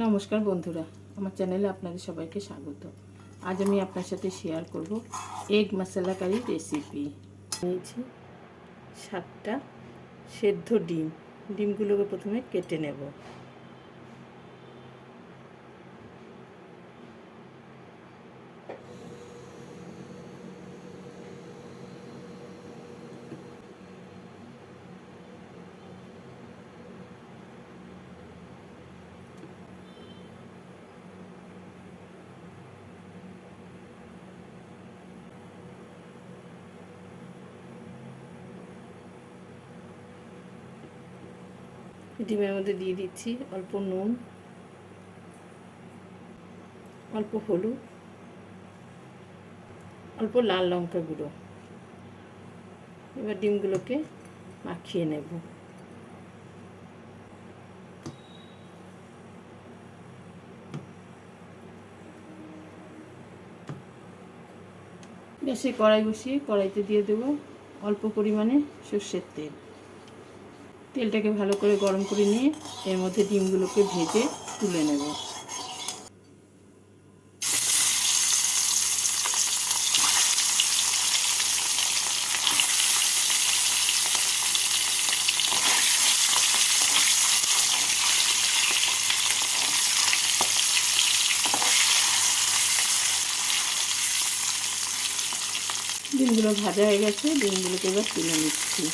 নমস্কার বন্ধুরা, আমার চ্যানেলে আপনাদের সবাইকে স্বাগত। আজ আমি আপনার সাথে শেয়ার করব এগ মশলা কারি রেসিপি নিয়েছি সাতটা সেদ্ধ ডিম। ডিমগুলোকে প্রথমে কেটে নেব। ডিমের মধ্যে দিয়ে দিচ্ছি অল্প নুন, অল্প হলুদ, অল্প লাল লঙ্কা গুঁড়ো। এবার ডিমগুলোকে মাখিয়ে নেব। গ্যাসে কড়াই বসিয়ে কড়াইতে দিয়ে দেবো অল্প পরিমাণে সর্ষের তেল। তেলটাকে ভালো করে গরম করে নিয়ে এর মধ্যে ডিমগুলোকে ভেজে তুলে নেব। ডিমগুলো ভাজা হয়ে গেছে, ডিমগুলোকে এবার তুলে নিচ্ছি।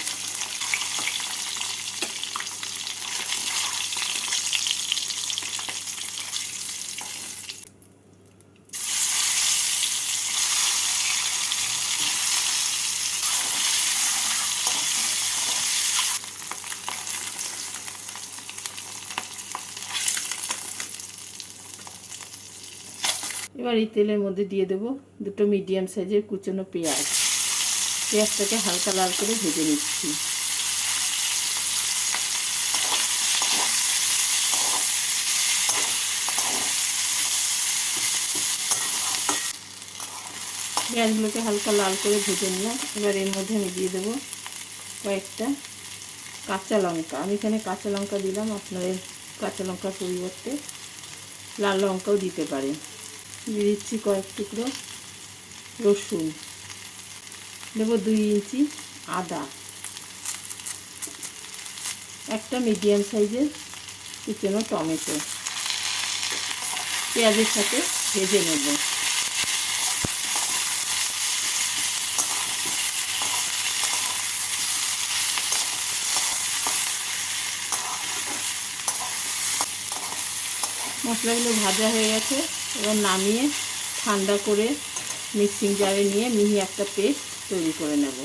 এবার এই তেলের মধ্যে দিয়ে দেব দুটো মিডিয়াম সাইজের কুচনো পেঁয়াজ। পেঁয়াজটাকে হালকা লাল করে ভেজে নিচ্ছি। পেঁয়াজগুলোকে হালকা লাল করে ভেজে নিলাম। এবার এর মধ্যে আমি দিয়ে দেবো কয়েকটা কাঁচা লঙ্কা। আমি এখানে কাঁচা লঙ্কা দিলাম, আপনাদের কাঁচা লঙ্কার পরিবর্তে লাল লঙ্কাও দিতে পারেন। দিয়ে দিচ্ছি কয়েক টুকরো রসুন। দেবো দুই ইঞ্চি আদা। একটা মিডিয়াম সাইজের কুচনো টমেটো। পেঁয়াজের সাথে ভেজে নেব। মশলাগুলো ভাজা হয়ে গেছে। এবার নামিয়ে ঠান্ডা করে মিক্সিং জারে নিয়ে মিহি একটা পেস্ট তৈরি করে নেব।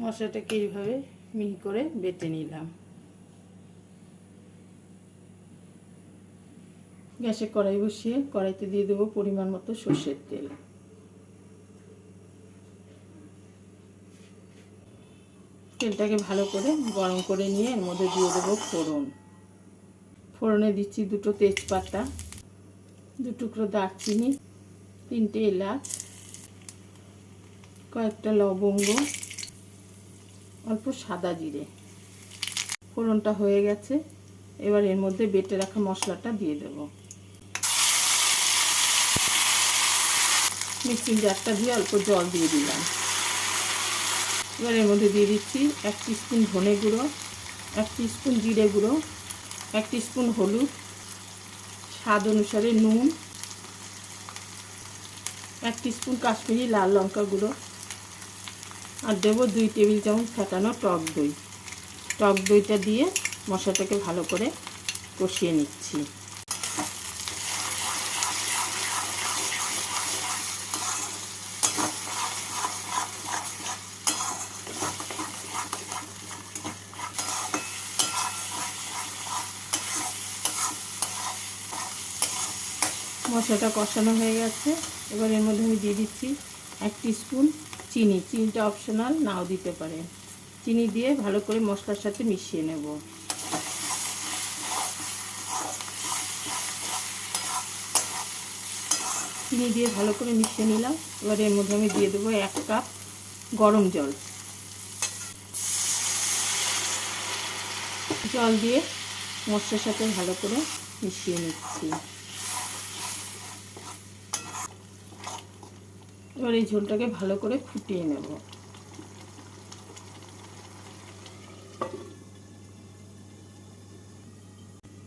মশলাটাকে এইভাবে মিহি করে বেটে নিলাম। গ্যাসে কড়াই বসিয়ে কড়াইতে দিয়ে দেবো পরিমাণ মতো সর্ষের তেল। তেলটাকে ভালো করে গরম করে নিয়ে এর মধ্যে দিয়ে দেবো ফোড়ন। ফোড়নে দিচ্ছি দুটো তেজপাতা, দু টুকরো দারচিনি, তিনটে এলাচ, কয়েকটা লবঙ্গ, অল্প সাদা জিরে। ফোড়নটা হয়ে গেছে, এবার এর মধ্যে বেটে রাখা মশলাটা দিয়ে দেবো। মিক্সিং জারটা দিয়ে অল্প জল দিয়ে দিলাম। এবার এর মধ্যে দিয়ে দিচ্ছি এক স্পুন ধনে গুঁড়ো, এক স্পুন জিরে গুঁড়ো, এক স্পুন হলুদ, স্বাদ অনুসারে নুন, এক স্পুন কাশ্মীরি লাল লঙ্কা গুঁড়ো আর দেবো দুই টেবিল চামচ ফেটানো টক দই। টক দইটা দিয়ে মশলাটাকে ভালো করে কষিয়ে নিচ্ছি। মশলাটা কষানো হয়ে গেছে। এবার এর মধ্যে আমি দিয়ে দিচ্ছি এক স্পুন চিনি। চিনিটা অপশনাল নাও দিতে পারেন চিনি দিয়ে ভালো করে মশলার সাথে মিশিয়ে নেব। চিনি দিয়ে ভালো করে মিশিয়ে নিলাম। এবার এর মধ্যে আমি দিয়ে দেবো এক কাপ গরম জল। জল দিয়ে মশলার সাথে ভালো করে মিশিয়ে নিচ্ছি। এবার এই ঝোলটাকে ভালো করে ফুটিয়ে নেব।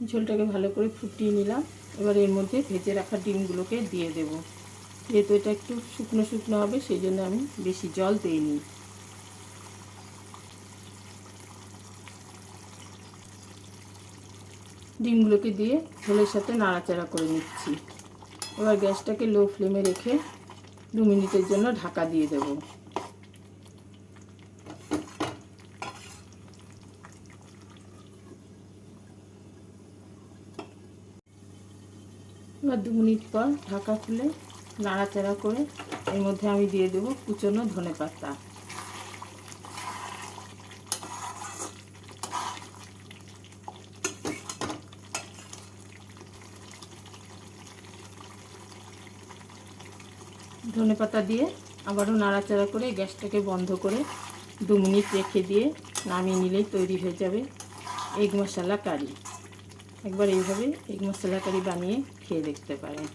ঝোলটাকে ভালো করে ফুটিয়ে নিলাম। এবার এর মধ্যে ভেজে রাখা ডিমগুলোকে দিয়ে দেব। যেহেতু এটা একটু শুকনো শুকনো হবে, সেই জন্য আমি বেশি জল দিইনি। ডিমগুলোকে দিয়ে ঝোলের সাথে নাড়াচাড়া করে নিচ্ছি। এবার গ্যাসটাকে লো ফ্লেমে রেখে দু মিনিটের জন্য ঢাকা দিয়ে দেব। এবার দু মিনিট পর ঢাকা খুলে নাড়াচাড়া করে এর মধ্যে আমি দিয়ে দেবো কুচনো ধনে পাতা ধনে পাতা দিয়ে আবারও নাড়াচাড়া করে গ্যাসটাকে বন্ধ করে দু মিনিট রেখে দিয়ে নামিয়ে নিলেই তৈরি হয়ে যাবে এগ মশলা কারি। একবার এইভাবে এগ মশলা কারি বানিয়ে খেয়ে দেখতে পারেন।